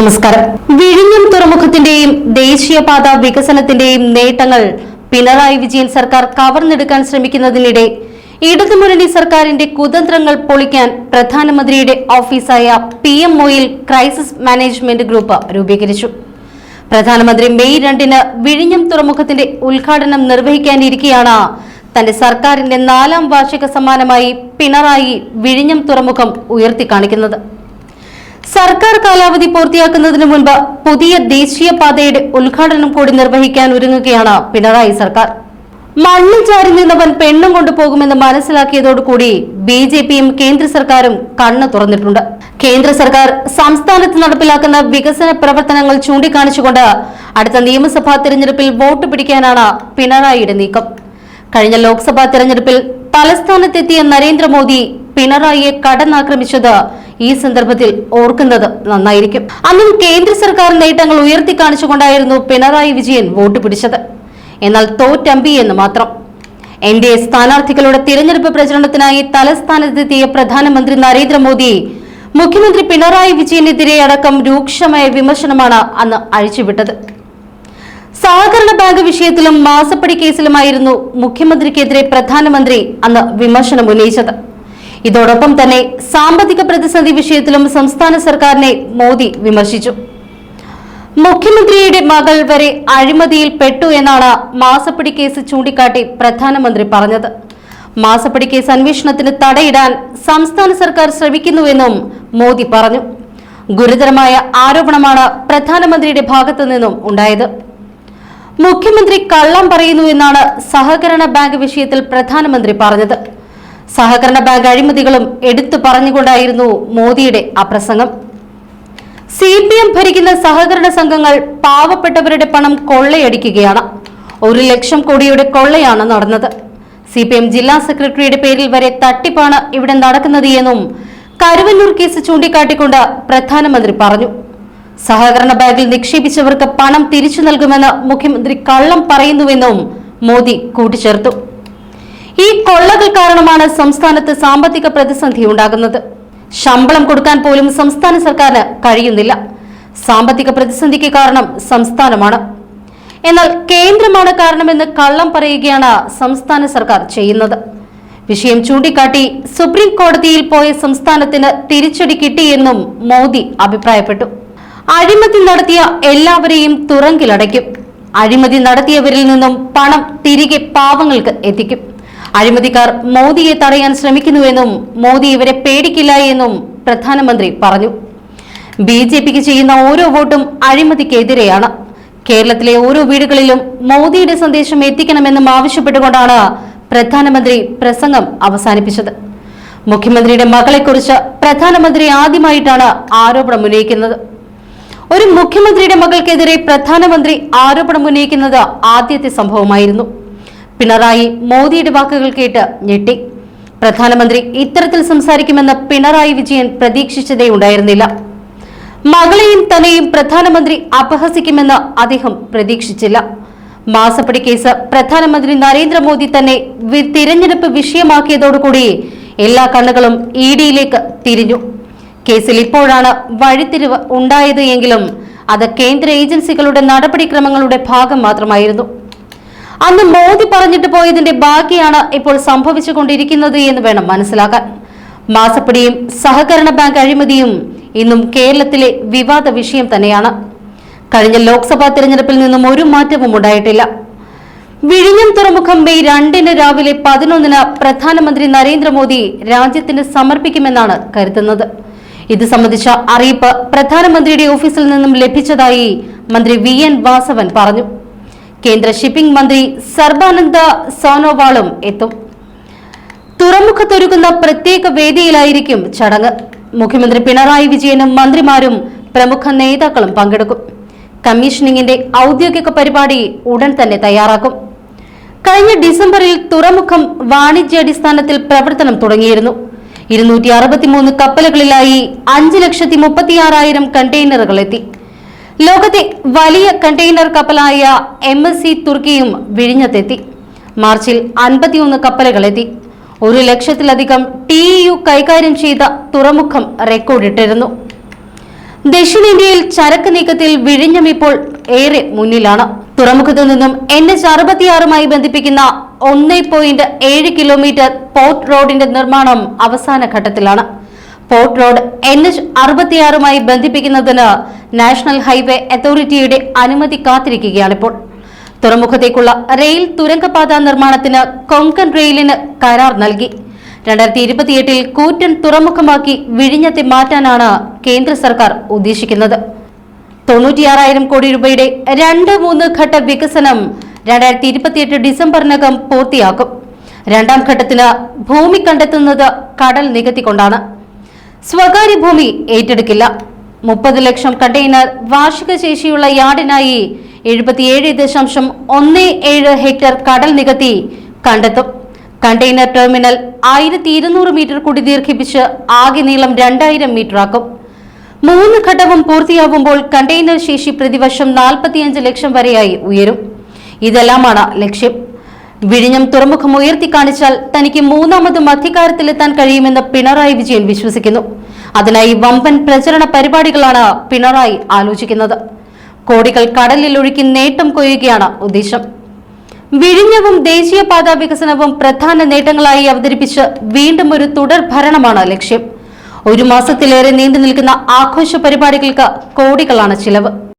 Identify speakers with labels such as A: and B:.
A: നമസ്കാരം. വിഴിഞ്ഞം തുറമുഖത്തിന്റെയും ദേശീയപാത വികസനത്തിന്റെയും നേട്ടങ്ങൾ പിണറായി വിജയൻ സർക്കാർ കവർന്നെടുക്കാൻ ശ്രമിക്കുന്നതിനിടെ ഇടതുമുന്നണി സർക്കാരിന്റെ കുതന്ത്രങ്ങൾ പൊളിക്കാൻ പ്രധാനമന്ത്രിയുടെ ഓഫീസായ പി എം ഒയിൽ ക്രൈസിസ് മാനേജ്മെന്റ് ഗ്രൂപ്പ് രൂപീകരിച്ചു. പ്രധാനമന്ത്രി മെയ് രണ്ടിന് വിഴിഞ്ഞം തുറമുഖത്തിന്റെ ഉദ്ഘാടനം നിർവഹിക്കാനിരിക്കെയാണ് തന്റെ സർക്കാരിന്റെ നാലാം വാർഷിക സമ്മാനമായി പിണറായി വിഴിഞ്ഞം തുറമുഖം ഉയർത്തിക്കാണിക്കുന്നത്. സർക്കാർ കാലാവധി പൂർത്തിയാക്കുന്നതിന് മുൻപ് പുതിയ ദേശീയ പാതയുടെ ഉദ്ഘാടനം കൂടി നിർവഹിക്കാൻ ഒരുങ്ങുകയാണ് പിണറായി സർക്കാർ. മണ്ണിൽ ചാരി നിന്നവൻ പെണ്ണും കൊണ്ടുപോകുമെന്ന് മനസ്സിലാക്കിയതോടുകൂടി ബി ജെ പിയും കേന്ദ്ര സർക്കാരും കണ്ണു തുറന്നിട്ടുണ്ട്. കേന്ദ്ര സർക്കാർ സംസ്ഥാനത്ത് നടപ്പിലാക്കുന്ന വികസന പ്രവർത്തനങ്ങൾ ചൂണ്ടിക്കാണിച്ചുകൊണ്ട് അടുത്ത നിയമസഭാ തെരഞ്ഞെടുപ്പിൽ വോട്ട് പിടിക്കാനാണ് പിണറായിയുടെ നീക്കം. കഴിഞ്ഞ ലോക്സഭാ തെരഞ്ഞെടുപ്പിൽ തലസ്ഥാനത്തെത്തിയ നരേന്ദ്രമോദി പിണറായിയെ കടന്നാക്രമിച്ചത് ഈ സന്ദർഭത്തിൽ ഓർക്കുന്നത് നന്നായിരിക്കും. അന്നും കേന്ദ്ര സർക്കാർ നേട്ടങ്ങൾ ഉയർത്തി കാണിച്ചുകൊണ്ടായിരുന്നു പിണറായി വിജയൻ വോട്ട് പിടിച്ചത്. എന്നാൽ തോറ്റമ്പി എന്ന് മാത്രം. എൻ ഡി എ സ്ഥാനാർത്ഥികളുടെ തിരഞ്ഞെടുപ്പ് പ്രചരണത്തിനായി തലസ്ഥാനത്തെത്തിയ പ്രധാനമന്ത്രി നരേന്ദ്രമോദി മുഖ്യമന്ത്രി പിണറായി വിജയനെതിരെ അടക്കം രൂക്ഷമായ വിമർശനമാണ് അന്ന് അഴിച്ചുവിട്ടത്. സഹകരണ ബാങ്ക് വിഷയത്തിലും മാസപ്പടി കേസിലുമായിരുന്നു മുഖ്യമന്ത്രിക്കെതിരെ പ്രധാനമന്ത്രി അന്ന് വിമർശനം ഉന്നയിച്ചത്. ഇതോടൊപ്പം തന്നെ സാമ്പത്തിക പ്രതിസന്ധി വിഷയത്തിലും സംസ്ഥാന സർക്കാരിനെ മോദി വിമർശിച്ചു. മുഖ്യമന്ത്രിയുടെ മകൾ വരെ അഴിമതിയിൽ പെട്ടു എന്നാണ് മാസപ്പടി കേസ് ചൂണ്ടിക്കാട്ടി പ്രധാനമന്ത്രി പറഞ്ഞത്. മാസപ്പടി കേസ് അന്വേഷണത്തിന് തടയിടാൻ സംസ്ഥാന സർക്കാർ ശ്രമിക്കുന്നുവെന്നും മോദി പറഞ്ഞു. ഗുരുതരമായ ആരോപണമാണ് പ്രധാനമന്ത്രിയുടെ ഭാഗത്തു നിന്നും ഉണ്ടായത്. മുഖ്യമന്ത്രി കള്ളം പറയുന്നു എന്നാണ് സഹകരണ ബാങ്ക് വിഷയത്തിൽ പ്രധാനമന്ത്രി പറഞ്ഞത്. സഹകരണ ബാങ്ക് അഴിമതികളും എടുത്തു പറഞ്ഞുകൊണ്ടായിരുന്നു മോദിയുടെ ആ പ്രസംഗം സി പി എം ഭരിക്കുന്ന സഹകരണ സംഘങ്ങൾ പാവപ്പെട്ടവരുടെ പണം കൊള്ളയടിക്കുകയാണ്. ഒരു ലക്ഷം കോടിയുടെ കൊള്ളയാണ് നടന്നത്. സി പി എം ജില്ലാ സെക്രട്ടറിയുടെ പേരിൽ വരെ തട്ടിപ്പാണ് ഇവിടെ നടക്കുന്നത് എന്നും കരുവന്നൂർ കേസ് ചൂണ്ടിക്കാട്ടിക്കൊണ്ട് പ്രധാനമന്ത്രി പറഞ്ഞു. സഹകരണ ബാങ്കിൽ നിക്ഷേപിച്ചവർക്ക് പണം തിരിച്ചു നൽകുമെന്ന് മുഖ്യമന്ത്രി കള്ളം പറയുന്നുവെന്നും മോദി കൂട്ടിച്ചേർത്തു. ഈ കൊള്ളകൾ കാരണമാണ് സംസ്ഥാനത്ത് സാമ്പത്തിക പ്രതിസന്ധി ഉണ്ടാകുന്നത്. ശമ്പളം കൊടുക്കാൻ പോലും സംസ്ഥാന സർക്കാരിന് കഴിയുന്നില്ല. സാമ്പത്തിക പ്രതിസന്ധിക്ക് കാരണം സംസ്ഥാനമാണ്. എന്നാൽ കേന്ദ്രമാണ് കാരണമെന്ന് കള്ളം പറയുകയാണ് സംസ്ഥാന സർക്കാർ ചെയ്യുന്നത്. വിഷയം ചൂണ്ടിക്കാട്ടി സുപ്രീം കോടതിയിൽ പോയ സംസ്ഥാനത്തിന് തിരിച്ചടി കിട്ടിയെന്നും മോദി അഭിപ്രായപ്പെട്ടു. അഴിമതി നടത്തിയ എല്ലാവരെയും തുറങ്കിലടയ്ക്കും. അഴിമതി നടത്തിയവരിൽ നിന്നും പണം തിരികെ പാവങ്ങൾക്ക് എത്തിക്കും. അഴിമതിക്കാർ മോദിയെ തടയാൻ ശ്രമിക്കുന്നുവെന്നും മോദി ഇവരെ പേടിക്കില്ല എന്നും പ്രധാനമന്ത്രി പറഞ്ഞു. ബി ജെ പിക്ക് ചെയ്യുന്ന ഓരോ വോട്ടും അഴിമതിക്കെതിരെയാണ്. കേരളത്തിലെ ഓരോ വീടുകളിലും മോദിയുടെ സന്ദേശം എത്തിക്കണമെന്നും ആവശ്യപ്പെട്ടുകൊണ്ടാണ് പ്രധാനമന്ത്രി പ്രസംഗം അവസാനിപ്പിച്ചത്. മുഖ്യമന്ത്രിയുടെ മകളെക്കുറിച്ച് പ്രധാനമന്ത്രി ആദ്യമായിട്ടാണ് ആരോപണം ഉന്നയിക്കുന്നത്. ഒരു മുഖ്യമന്ത്രിയുടെ മകൾക്കെതിരെ പ്രധാനമന്ത്രി ആരോപണം ഉന്നയിക്കുന്നത് ആദ്യത്തെ സംഭവമായിരുന്നു. പിണറായി മോദിയുടെ വാക്കുകൾ കേട്ട് ഞെട്ടി. പ്രധാനമന്ത്രി ഇത്തരത്തിൽ സംസാരിക്കുമെന്ന് പിണറായി വിജയൻ പ്രതീക്ഷിച്ചതേ ഉണ്ടായിരുന്നില്ല. മകളെയും തന്നെയും പ്രധാനമന്ത്രി അപഹസിക്കുമെന്ന് അദ്ദേഹം പ്രതീക്ഷിച്ചില്ല. മാസപ്പടി കേസ് പ്രധാനമന്ത്രി നരേന്ദ്രമോദി തന്നെ തിരഞ്ഞെടുപ്പ് വിഷയമാക്കിയതോടുകൂടി എല്ലാ കണ്ണുകളും ഇ ഡിയിലേക്ക് തിരിഞ്ഞു. കേസിൽ ഇപ്പോഴാണ് വഴിത്തിരിവ് ഉണ്ടായത് എങ്കിലും അത് കേന്ദ്ര ഏജൻസികളുടെ നടപടിക്രമങ്ങളുടെ ഭാഗം മാത്രമായിരുന്നു. അന്ന് മോദി പറഞ്ഞിട്ട് പോയതിന്റെ ബാക്കിയാണ് ഇപ്പോൾ സംഭവിച്ചുകൊണ്ടിരിക്കുന്നത് എന്ന് വേണം മനസ്സിലാക്കാൻ. മാസപ്പടിയും സഹകരണ ബാങ്ക് അഴിമതിയും ഇന്നും കേരളത്തിലെ വിവാദ വിഷയം തന്നെയാണ്. കഴിഞ്ഞ ലോക്സഭാ തെരഞ്ഞെടുപ്പിൽ നിന്നും ഒരു മാറ്റവും ഉണ്ടായിട്ടില്ല. വിഴിഞ്ഞം തുറമുഖം മെയ് രണ്ടിന് രാവിലെ പതിനൊന്നിന് പ്രധാനമന്ത്രി നരേന്ദ്രമോദി രാജ്യത്തിന് സമർപ്പിക്കുമെന്നാണ് കരുതുന്നത്. ഇത് സംബന്ധിച്ച അറിയിപ്പ് പ്രധാനമന്ത്രിയുടെ ഓഫീസിൽ നിന്നും ലഭിച്ചതായി മന്ത്രി വി എൻ വാസവൻ പറഞ്ഞു. കേന്ദ്ര ഷിപ്പിംഗ് മന്ത്രി സർബാനന്ദ സോനോവാളും എത്തും. തുറമുഖത്തൊരുക്കുന്ന പ്രത്യേക വേദിയിലായിരിക്കും ചടങ്ങ്. മുഖ്യമന്ത്രി പിണറായി വിജയനും മന്ത്രിമാരും പ്രമുഖ നേതാക്കളും പങ്കെടുക്കും. കമ്മീഷനിങ്ങിന്റെ ഔദ്യോഗിക പരിപാടി ഉടൻ തന്നെ തയ്യാറാക്കും. കഴിഞ്ഞ ഡിസംബറിൽ തുറമുഖം വാണിജ്യാടിസ്ഥാനത്തിൽ പ്രവർത്തനം തുടങ്ങിയിരുന്നു. ഇരുന്നൂറ്റി അറുപത്തിമൂന്ന് കപ്പലുകളിലായി അഞ്ച് ലക്ഷത്തി മുപ്പത്തിയാറായിരം കണ്ടെയ്നറുകൾ എത്തി. ലോകത്തെ വലിയ കണ്ടെയ്നർ കപ്പലായ എം എസ് സി തുർക്കിയും വിഴിഞ്ഞത്തെത്തി. മാർച്ചിൽ അൻപത്തിയൊന്ന് കപ്പലുകളെത്തി. ഒരു ലക്ഷത്തിലധികം ടി യു കൈകാര്യം ചെയ്ത തുറമുഖം റെക്കോർഡിട്ടിരുന്നു. ദക്ഷിണേന്ത്യയിൽ ചരക്ക് നീക്കത്തിൽ വിഴിഞ്ഞം ഇപ്പോൾ ഏറെ മുന്നിലാണ്. തുറമുഖത്തു നിന്നും എൻ എച്ച് അറുപത്തിയാറുമായി ബന്ധിപ്പിക്കുന്ന ഒന്ന് പോയിന്റ് ഏഴ് കിലോമീറ്റർ പോർട്ട് റോഡിന്റെ നിർമ്മാണം അവസാന ഘട്ടത്തിലാണ്. പോർട്ട് റോഡ് എൻ എച്ച് അറുപത്തിയാറുമായി ബന്ധിപ്പിക്കുന്നതിന് നാഷണൽ ഹൈവേ അതോറിറ്റിയുടെ അനുമതി കാത്തിരിക്കുകയാണിപ്പോൾ തുറമുഖത്തേക്കുള്ള റെയിൽ തുരങ്കപാത നിർമ്മാണത്തിന് കൊങ്കൺ റെയിലിന് കരാർ നൽകി. രണ്ടായിരത്തി ഇരുപത്തിയെട്ടിൽ കൂറ്റൻ തുറമുഖമാക്കി വിഴിഞ്ഞത്തെ മാറ്റാനാണ് കേന്ദ്ര സർക്കാർ ഉദ്ദേശിക്കുന്നത്. തൊണ്ണൂറ്റിയാറായിരം കോടി രൂപയുടെ രണ്ട് മൂന്ന് ഘട്ട വികസനം രണ്ടായിരത്തി ഇരുപത്തിയെട്ട് ഡിസംബറിനകം പൂർത്തിയാക്കും. രണ്ടാം ഘട്ടത്തിന് ഭൂമി കണ്ടെത്തുന്നത് കടൽ നികത്തിക്കൊണ്ടാണ്. സ്വകാര്യ ഭൂമി ഏറ്റെടുക്കില്ല. മുപ്പത് ലക്ഷം കണ്ടെയ്നർ വാർഷിക ശേഷിയുള്ള യാർഡിനായി എഴുപത്തിയേഴ് ദശാംശം ഒന്ന് ഏഴ് ഹെക്ടർ കടൽ നികത്തി കണ്ടെത്തും. കണ്ടെയ്നർ ടെർമിനൽ ആയിരത്തി ഇരുന്നൂറ് മീറ്റർ കൂടി ദീർഘിപ്പിച്ച് ആകെ നീളം രണ്ടായിരം മീറ്റർ ആക്കും മൂന്ന് ഘട്ടവും പൂർത്തിയാവുമ്പോൾ കണ്ടെയ്നർ ശേഷി പ്രതിവർഷം നാൽപ്പത്തിയഞ്ച് ലക്ഷം വരെയായി ഉയരും. ഇതെല്ലാമാണ് ലക്ഷ്യം. വിഴിഞ്ഞം തുറമുഖം ഉയർത്തി കാണിച്ചാൽ തനിക്ക് മൂന്നാമതും അധികാരത്തിലെത്താൻ കഴിയുമെന്ന് പിണറായി വിജയൻ വിശ്വസിക്കുന്നു. അതിനായി വമ്പൻ പ്രചരണ പരിപാടികളാണ് പിണറായി ആലോചിക്കുന്നത്. കോടികൾ കടലിൽ ഒഴുക്കി നേട്ടം കൊയ്യുകയാണ് ഉദ്ദേശം. വിഴിഞ്ഞവും ദേശീയപാത വികസനവും പ്രധാന നേട്ടങ്ങളായി അവതരിപ്പിച്ച് വീണ്ടും ഒരു തുടർ ഭരണമാണ് ലക്ഷ്യം. ഒരു മാസത്തിലേറെ നീണ്ടു നിൽക്കുന്ന ആഘോഷ പരിപാടികൾക്ക് കോടികളാണ് ചിലവ്.